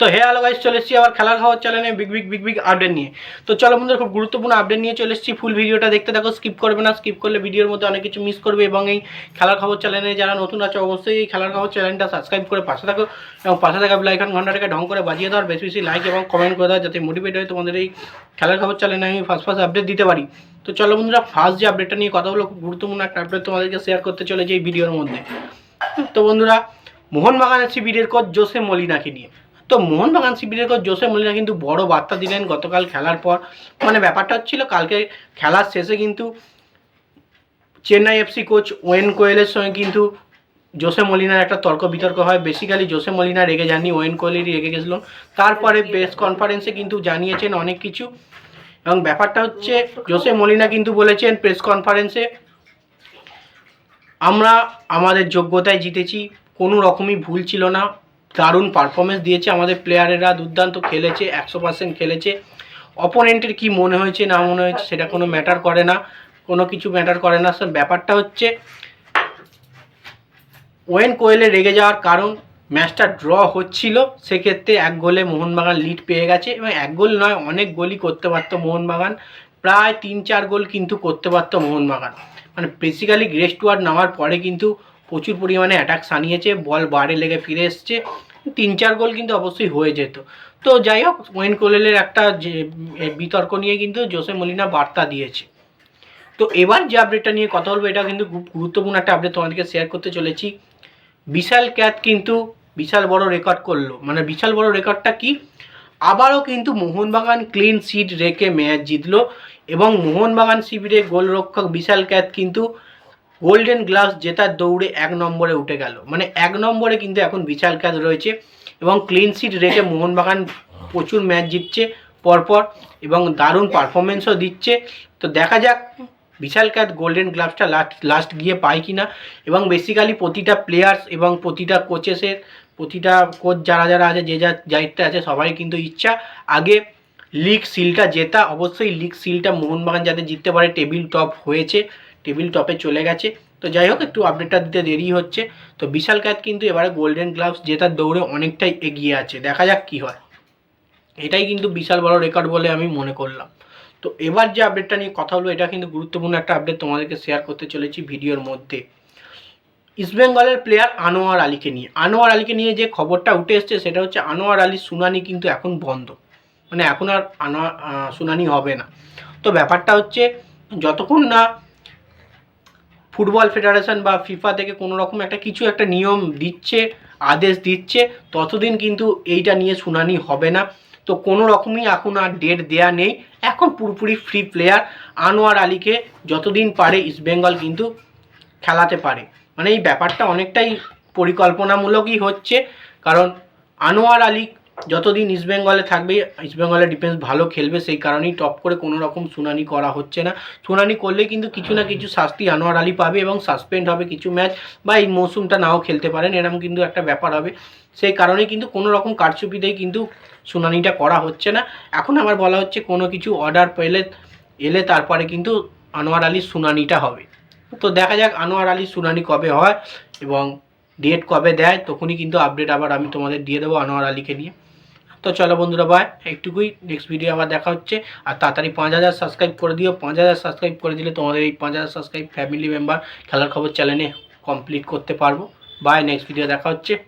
তো হে hello guys চলে এসেছি আবার খেলার খাওয়ার চ্যানেলে big big big big update নিয়ে। তো চলো বন্ধুরা, খুব গুরুত্বপূর্ণ আপডেট নিয়ে চলে এসেছি। ফুল ভিডিওটা দেখতে থাকো স্কিপ করবে না স্কিপ করলে ভিডিওর মধ্যে অনেক কিছু মিস করবে এবং এই খেলার খবর চ্যানেলে যারা নতুন আছে, অবশ্যই এই খেলার খবর চ্যানেলটা সাবস্ক্রাইব করে পাশে থাকো এবং পাশে থাকা বেলাইকান ঘন্টাটাকে ঢং করে বাজিয়ে দেওয়ার বেশি বেশি লাইক এবং কমেন্ট করে দাও, যাতে মোটিভেট হয় তোমাদের এই খেলার খবর চ্যানেলে আমি ফার্স্ট ফার্স্ট আপডেট দিতে পারি। তো চলো বন্ধুরা ফার্স্ট যে আপডেটটা নিয়ে কথা হলো, খুব গুরুত্বপূর্ণ একটা আপডেট তোমাদেরকে শেয়ার করতে চলেছে এই ভিডিওর মধ্যে। তো বন্ধুরা মোহনবাগানের শিবিরের কোচ জোসে মলিনাকে নিয়ে। তো মোহনবাগান শিবিরের কোচ জোসে মলিনা কিন্তু বড় বার্তা দিলেন গতকাল খেলার পর। মানে ব্যাপারটা হচ্ছিল কালকে খেলার শেষে কিন্তু চেন্নাই এফসি কোচ ওয়েন কোয়েলের সঙ্গে কিন্তু জোসে মলিনার একটা তর্ক বিতর্ক হয়। বেসিক্যালি জোসে মলিনা রেগে যাননি, ওয়েন কোয়েলেরই রেগে গেছিল। তারপরে প্রেস কনফারেন্সে কিন্তু জানিয়েছেন অনেক কিছু। এবং ব্যাপারটা হচ্ছে জোসে মলিনা কিন্তু বলেছেন প্রেস কনফারেন্সে আমরা আমাদের যোগ্যতায় জিতেছি, কোনো রকমই ভুল ছিল না। দারুণ পারফরমেন্স দিয়েছে। আমাদের প্লেয়ারেরা দুর্দান্ত খেলেছে, একশো পার্সেন্ট খেলেছে। অপোনেন্টের কি মনে হয়েছে, না মনে হয়েছে, সেটা কোনো ম্যাটার করে না। কোনো কিছু ম্যাটার করে না। স্যার ব্যাপারটা হচ্ছে, ওয়েন কোয়েলে রেগে যাওয়ার কারণ ম্যাচটা ড্র হচ্ছিল। সেক্ষেত্রে এক গোলে মোহনবাগান লিড পেয়ে গেছে। এবং এক গোল নয়, অনেক গোলই করতে পারতো মোহনবাগান। প্রায় তিন চার গোল কিন্তু করতে পারতো মোহনবাগান। মানে বেসিক্যালি গ্রেস টুয়ার্ড নামার পরে কিন্তু প্রচুর পরিমাণে অ্যাটাক সানিয়েছে। বল বারে লেগে ফিরে এসছে। তিন চার গোল কিন্তু অবশ্যই হয়ে যেত। তো যাই হোক, ওয়েন কোলেলের একটা যে বিতর্ক নিয়ে কিন্তু জোসে মলিনা বার্তা দিয়েছে। তো এবার যে আপডেটটা নিয়ে কথা বলব এটা কিন্তু খুব গুরুত্বপূর্ণ একটা আপডেট তোমাদেরকে শেয়ার করতে চলেছি। বিশাল ক্যাত কিন্তু বিশাল বড় রেকর্ড করল। মানে বিশাল বড় রেকর্ডটা কি? আবারও কিন্তু মোহনবাগান ক্লিন সিট রেখে ম্যাচ জিতলো এবং মোহনবাগান শিবিরে গোলরক্ষক বিশাল ক্যাত কিন্তু গোল্ডেন গ্লাভস জেতার দৌড়ে এক নম্বরে উঠে গেল। মানে এক নম্বরে কিন্তু এখন বিশাল ক্যাত রয়েছে এবং ক্লিন সিট রেখে মোহনবাগান প্রচুর ম্যাচ জিতছে পরপর এবং দারুণ পারফরমেন্সও দিচ্ছে। তো দেখা যাক, বিশাল ক্যাত গোল্ডেন গ্লাভসটা লাস্ট লাস্ট গিয়ে পায় কি না এবং বেসিক্যালি প্রতিটা প্লেয়ার্স এবং প্রতিটা কোচেসের প্রতিটা কোচ যারা যারা আছে, যে যা দায়িত্বে আছে সবাই কিন্তু ইচ্ছা। আগে লিগ সিলটা জেতা। অবশ্যই লিগ সিলটা মোহনবাগান যাতে জিততে পারে টেবিল টপ হয়েছে। টেবিল টপে চলে গেছে। তো যাই হোক একটু আপডেটটা দিতে দেরি হচ্ছে। তো বিশাল ক্যাত কিন্তু এবারে গোল্ডেন গ্লাভস জেতার দৌড়ে অনেকটাই এগিয়ে আছে। দেখা যাক কি হয়। এটাই কিন্তু বিশাল বড় রেকর্ড বলে আমি মনে করলাম। তো এবার যে আপডেটটা নিয়ে কথা হলো এটা কিন্তু গুরুত্বপূর্ণ একটা আপডেট তোমাদেরকে শেয়ার করতে চলেছি ভিডিওর মধ্যে। ইস্টবেঙ্গলের প্লেয়ার আনোয়ার আলীকে নিয়ে। আনোয়ার আলীকে নিয়ে যে খবরটা উঠে এসছে, সেটা হচ্ছে আনোয়ার আলীর শুনানি কিন্তু এখন বন্ধ। মানে এখন আর আনোয়ার শুনানি হবে না। তো ব্যাপারটা হচ্ছে, যতক্ষণ না ফুটবল ফেডারেশন বা ফিফা থেকে কোনো রকম একটা কিছু একটা নিয়ম দিচ্ছে, আদেশ দিচ্ছে, ততদিন কিন্তু এইটা নিয়ে শুনানি হবে না। তো কোনো রকমই এখন আর ডেট দেয়া নেই। এখন পুরোপুরি ফ্রি প্লেয়ার আনোয়ার আলীকে যতদিন পারে ইস্টবেঙ্গল কিন্তু খেলাতে পারে। মানে এই ব্যাপারটা অনেকটাই পরিকল্পনামূলকই হচ্ছে। কারণ আনোয়ার আলী যতদিন ইস্টবেঙ্গলে থাকবে ইস্টবেঙ্গলের ডিফেন্স ভালো খেলবে, সেই কারণেই টপ করে কোনো রকম শুনানি করা হচ্ছে না। শুনানি করলে কিন্তু কিছু না কিছু শাস্তি আনোয়ার আলী পাবে এবং সাসপেন্ড হবে কিছু ম্যাচ বা এই মৌসুমটা নাও খেলতে পারেন এরকম কিন্তু একটা ব্যাপার হবে। সেই কারণে কিন্তু কোনো রকম কারচুপিতেই কিন্তু শুনানিটা করা হচ্ছে না। এখন আবার বলা হচ্ছে কোনো কিছু অর্ডার পেলে, এলে তারপরে কিন্তু আনোয়ার আলীর শুনানিটা হবে। তো দেখা যাক আনোয়ার আলীর শুনানি কবে হয় এবং ডেট কবে দেয়, তখনই কিন্তু আপডেট আবার আমি তোমাদের দিয়ে দেবো আনোয়ার আলীকে নিয়ে। তো চলো বন্ধুরা বাই একটুকুই নেক্সট ভিডিও আবার দেখা হচ্ছে। আর তাড়াতাড়ি পাঁচ হাজার সাবস্ক্রাইব করে দিও। পাঁচ হাজার সাবস্ক্রাইব করে দিলে তোমাদের এই পাঁচ হাজার সাবস্ক্রাইব ফ্যামিলি মেম্বার খেলার খবর চ্যানেলে কমপ্লিট করতে পারব। বাই নেক্সট ভিডিও দেখা হচ্ছে।